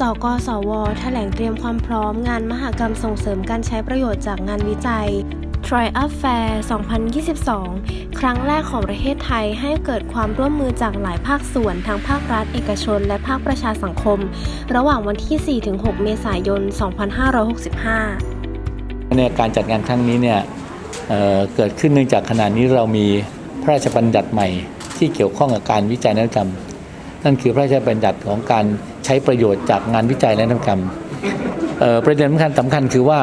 สกสว แถลงเตรียมความพร้อมงานมหกรรมส่งเสริมการใช้ประโยชน์จากงานวิจัย t r i u p Fair 2022 ครั้งแรกของประเทศไทยให้เกิดความร่วมมือจากหลายภาคส่วน ทั้งภาครัฐ เอกชน และภาคประชาสังคม ระหว่างวันที่ 4-6 เมษายน 2565เนี่ยการจัดงานครั้งนี้เนี่ยเเกิดขึ้นเนื่องจากขณะนี้เรามีพระราชบัญญัติใหม่ที่เกี่ยวข้องกับการวิจัยนวัตกรรม นั่นคือพระราชบัญญัติของการ ใช้ประโยชน์จากงานวิจัยและนวัตกรรมประเด็นสำคัญสำคัญคือว่า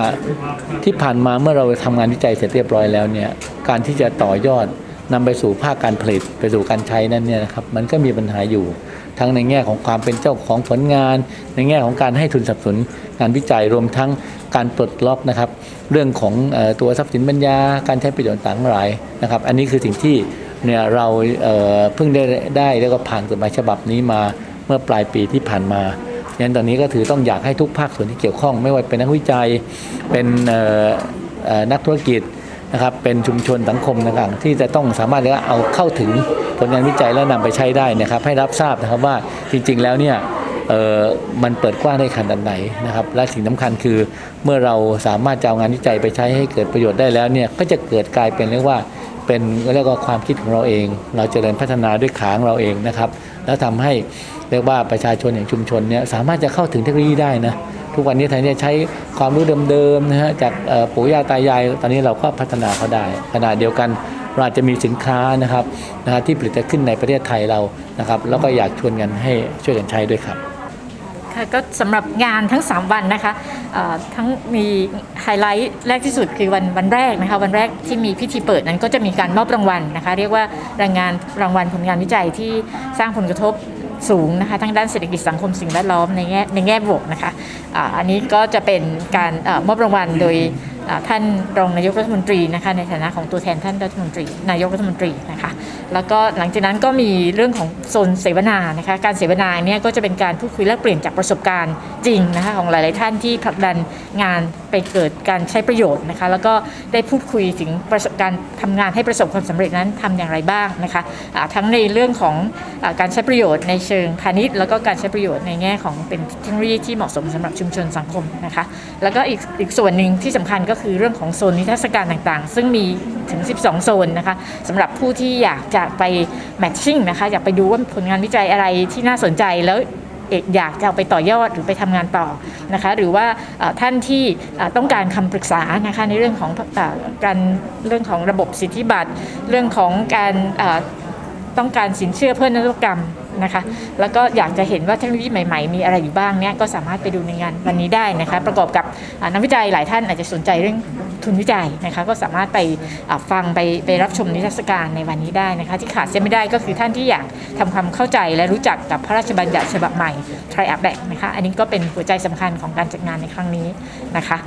ที่ผ่านมาเมื่อเราทำงานวิจัยเสร็จเรียบร้อยแล้วเนี่ยการที่จะต่อยอดนำไปสู่ภาคการผลิตไปสู่การใช้นั้นเนี่ยนะครับมันก็มีปัญหาอยู่ ทั้งในแง่ของความเป็นเจ้าของผลงาน ในแง่ของการให้ทุนสนับสนุนงานวิจัยรวมทั้งการปลดล็อกนะครับ เรื่องของตัวทรัพย์สินปัญญา การใช้ประโยชน์ต่างหลายนะครับ อันนี้คือสิ่งที่เนี่ยเราเพิ่งได้ได้แล้วก็ผ่านกฎหมายฉบับนี้มา มื่อปลายปีที่ผ่านมาฉะนั้นตอนนี้ก็ถือต้องอยากให้ทุกภาคส่วนที่เกี่ยวข้อง ไม่ว่าเป็นนักวิจัยเป็นนักธุรกิจนะครับเป็นชุมชนสังคมต่างๆที่จะต้องสามารถเอาเข้าถึงผลงานวิจัยแล้วนำไปใช้ได้นะครับให้รับทราบนะครับว่าจริงๆแล้วเนี่ยมันเปิดกว้างได้ขนาดไหนนะครับและสิ่งสำคัญคือเมื่อเราสามารถจะเอางานวิจัยไปใช้ให้เกิดประโยชน์ได้แล้วเนี่ยก็จะเกิดกลายเป็นเรียกว่า เป็นเรียกว่าความคิดของเราเอง เราเจริญพัฒนาด้วยขาของเราเองนะครับ แล้วทำให้เรียกว่าประชาชนอย่างชุมชนเนี่ยสามารถจะเข้าถึงเทคโนโลยีได้นะทุกวันนี้ไทยเนี่ยใช้ความรู้เดิมๆนะฮะจากปู่ย่าตายาย ตอนนี้เราก็พัฒนาเขาได้ขณะเดียวกันเราอาจจะมีสินค้านะครับนะฮะที่ผลิตขึ้นในประเทศไทยเรานะครับ แล้วก็อยากชวนกันให้ช่วยกันใช้ด้วยครับ ค่ะก็สำหรับงานทั้ง 3 วันนะคะทั้งมีไฮไลท์แรกที่สุดคือวันวันแรกนะคะวันแรกที่มีพิธีเปิดนั้นก็จะมีการมอบรางวัลนะคะ เรียกว่ารางงานรางวัลผลงานวิจัยที่สร้างผลกระทบสูงนะคะทั้งด้านเศรษฐกิจสังคมสิ่งแวดล้อมในแง่ในแง่บวกนะคะอันนี้ก็จะเป็นการอมอบรางวัลโดยท่านรองนายกรัฐมนตรีนะคะในฐานะของตัวแทนท่านรัฐมนตรีนายกรัฐมนตรีนะคะ แล้วก็หลังจากนั้นก็มีเรื่องของโซนเสวนานะคะการเสวนาเนี่ยก็จะเป็นการพูดคุยแลกเปลี่ยนจากประสบการณ์จริงนะคะของหลาย ๆ ท่านที่ผลักดันงานไปเกิดการใช้ประโยชน์นะคะแล้วก็ได้พูดคุยถึงประสบการณ์ทำงานให้ประสบความสำเร็จนั้นทำอย่างไรบ้างนะคะอ่าทั้งในเรื่องของอการใช้ประโยชน์ในเชิงพาณิชย์ แล้วก็การใช้ประโยชน์ในแง่ของเป็นเทคโนโลยีที่เหมาะสมสำหรับชุมชนสังคมนะคะแล้วก็อีกอีกส่วนหนึ่งที่สำคัญก็คือเรื่องของโซนนิทรรศการต่าง ๆ ซึ่งมีถึง 12 โซนนะคะสำหรับผู้ที่อยากจะากไปแมทชิ่งนะคะอยากไปดูว่าผลงานวิจัยอะไรที่น่าสนใจแล้วเอกอยากจะเอาไปต่อยอดหรือไปทำงานต่อนะคะหรือว่าท่านที่ต้องการคำปรึกษานะคะในเรื่องของอการเรื่องของระบบสิทธิบัตร เรื่องของการต้องการสินเชื่อเพื่อนนวัตกรรม นะคะ แล้วก็อยากจะเห็นว่าเทคโนโลยีใหม่ ๆ มีอะไรอยู่บ้างเนี่ยก็สามารถไปดูในงานวันนี้ได้นะคะ ประกอบกับนักวิจัยหลายท่านอาจจะสนใจเรื่องทุนวิจัยนะคะ ก็สามารถไปฟังไปไปรับชมนิทรรศการในวันนี้ได้นะคะ ที่ขาดเสียไม่ได้ก็คือท่านที่อยากทำความเข้าใจและรู้จักกับพระราชบัญญัติฉบับใหม่ Tri a b a c นะคะ อันนี้ก็เป็นหัวใจสำคัญของการจัดงานในครั้งนี้นะคะ